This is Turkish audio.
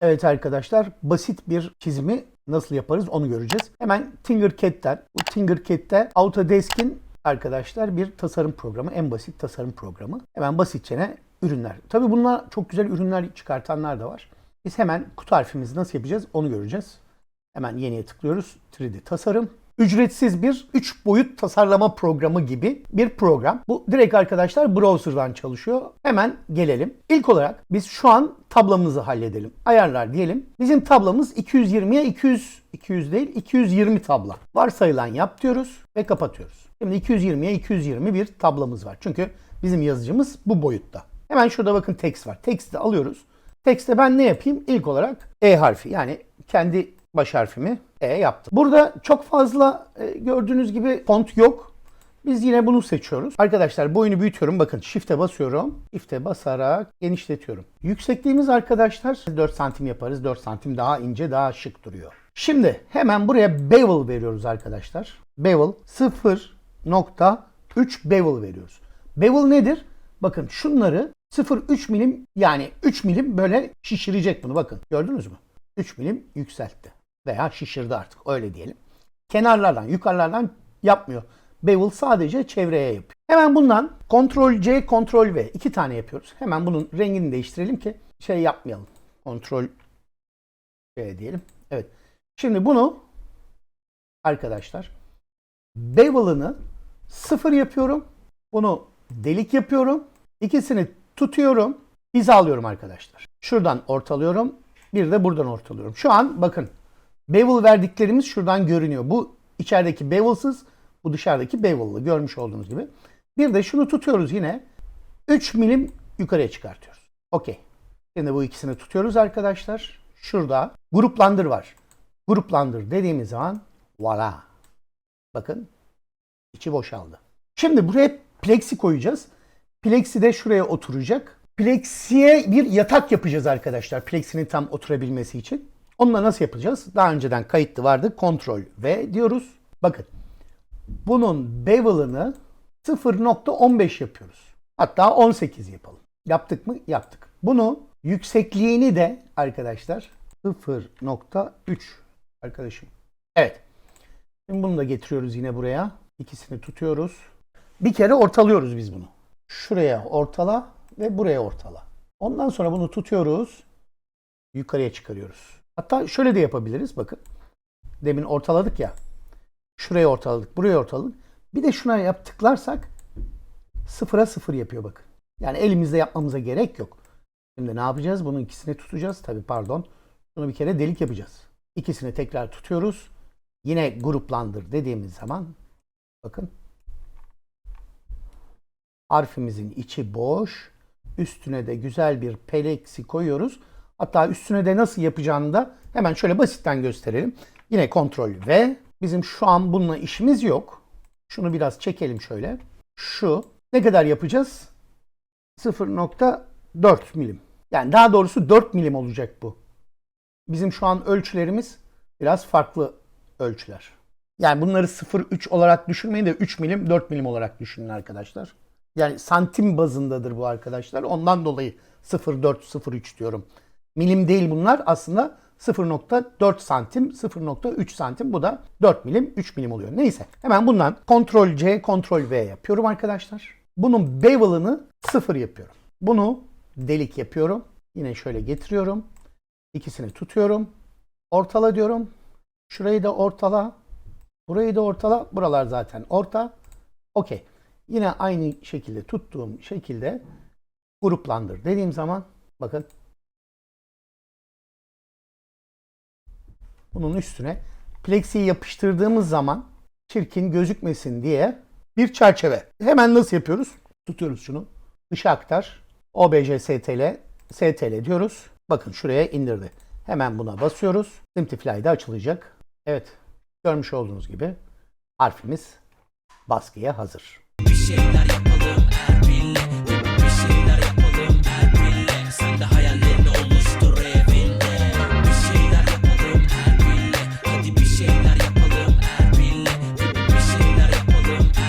Evet arkadaşlar basit bir çizimi nasıl yaparız onu göreceğiz. Hemen Tinkercad'den, bu Tinkercad'de Autodesk'in arkadaşlar bir tasarım programı, en basit tasarım programı. Hemen basitçene ürünler. Tabii bunlar çok güzel ürünler çıkartanlar da var. Biz hemen kutu harfimizi nasıl yapacağız onu göreceğiz. Hemen yeniye tıklıyoruz. 3D tasarım. Ücretsiz bir 3 boyut tasarlama programı gibi bir program. Bu direkt arkadaşlar browser'dan çalışıyor. Hemen gelelim. İlk olarak biz şu an tablamızı halledelim. Ayarlar diyelim. Bizim tablamız 220'ye 200 200 değil 220 tabla. Varsayılan yap diyoruz ve kapatıyoruz. Şimdi 220'ye 220 bir tablamız var. Çünkü bizim yazıcımız bu boyutta. Hemen şurada bakın text var. Text'i alıyoruz. Text'te ben ne yapayım? İlk olarak E harfi yani kendi baş harfimi E yaptım. Burada çok fazla e, gördüğünüz gibi font yok. Biz yine bunu seçiyoruz. Arkadaşlar boyunu büyütüyorum. Bakın shift'e basıyorum. Shift'e basarak genişletiyorum. Yüksekliğimiz arkadaşlar 4 santim yaparız. 4 santim daha ince daha şık duruyor. Şimdi hemen buraya bevel veriyoruz arkadaşlar. Bevel 0.3 bevel veriyoruz. Bevel nedir? Bakın şunları 0.3 milim yani 3 milim böyle şişirecek bunu bakın. Gördünüz mü? 3 milim yükseltti. Veya şişirdi artık öyle diyelim. Kenarlardan, yukarılardan yapmıyor. Bevel sadece çevreye yapıyor. Hemen bundan Ctrl C, Ctrl V iki tane yapıyoruz. Hemen bunun rengini değiştirelim ki şey yapmayalım. Ctrl C diyelim. Evet. Şimdi bunu arkadaşlar bevel'ını sıfır yapıyorum. Bunu delik yapıyorum. İkisini tutuyorum. Hizalıyorum arkadaşlar. Şuradan ortalıyorum. Bir de buradan ortalıyorum. Şu an bakın bevel verdiklerimiz şuradan görünüyor. Bu içerideki bevel'sız, bu dışarıdaki bevel'lı görmüş olduğunuz gibi. Bir de şunu tutuyoruz yine. 3 milim yukarıya çıkartıyoruz. Okey. Şimdi bu ikisini tutuyoruz arkadaşlar. Şurada gruplandır var. Gruplandır dediğimiz zaman voila. Bakın içi boşaldı. Şimdi buraya plexi koyacağız. Plexi de şuraya oturacak. Plexi'ye bir yatak yapacağız arkadaşlar. Plexinin tam oturabilmesi için. Onunla nasıl yapacağız? Daha önceden kayıtlı vardı. Kontrol V diyoruz. Bakın. Bunun bevel'ını 0.15 yapıyoruz. Hatta 18 yapalım. Yaptık mı? Yaptık. Bunu yüksekliğini de arkadaşlar 0.3 arkadaşım. Evet. Şimdi bunu da getiriyoruz yine buraya. İkisini tutuyoruz. Bir kere ortalıyoruz biz bunu. Şuraya ortala ve buraya ortala. Ondan sonra bunu tutuyoruz. Yukarıya çıkarıyoruz. Hatta şöyle de yapabiliriz bakın. Demin ortaladık ya. Şuraya ortaladık, buraya ortaladık. Bir de şuna yap tıklarsak sıfıra sıfır yapıyor bakın. Yani elimizde yapmamıza gerek yok. Şimdi ne yapacağız? Bunun ikisini tutacağız. Tabi pardon. Bunu bir kere delik yapacağız. İkisini tekrar tutuyoruz. Yine gruplandır dediğimiz zaman bakın harfimizin içi boş. Üstüne de güzel bir plexi koyuyoruz. Hatta üstüne de nasıl yapacağını da hemen şöyle basitten gösterelim. Yine kontrol V. Bizim şu an bununla işimiz yok. Şunu biraz çekelim şöyle. Şu ne kadar yapacağız? 0.4 milim. Yani daha doğrusu 4 milim olacak bu. Bizim şu an ölçülerimiz biraz farklı ölçüler. Yani bunları 0.3 olarak düşünmeyin de 3 milim 4 milim olarak düşünün arkadaşlar. Yani santim bazındadır bu arkadaşlar. Ondan dolayı 0.4 0.3 diyorum. Milim değil bunlar aslında 0.4 santim, 0.3 santim. Bu da 4 milim, 3 milim oluyor. Neyse. Hemen bundan Ctrl C, Ctrl V yapıyorum arkadaşlar. Bunun bevel'ını 0 yapıyorum. Bunu delik yapıyorum. Yine şöyle getiriyorum. İkisini tutuyorum. Ortala diyorum. Şurayı da ortala. Burayı da ortala. Buralar zaten orta. Okey. Yine aynı şekilde tuttuğum şekilde gruplandır dediğim zaman bakın bunun üstüne plexiyi yapıştırdığımız zaman çirkin gözükmesin diye bir çerçeve. Hemen nasıl yapıyoruz? Tutuyoruz şunu. Dışa aktar. OBJ STL STL diyoruz. Bakın şuraya indirdi. Hemen buna basıyoruz. Simplify de açılacak. Evet. Görmüş olduğunuz gibi harfimiz baskıya hazır. Bir şeyler yapalım Erbil'le Bir şeyler yapalım Erbil'le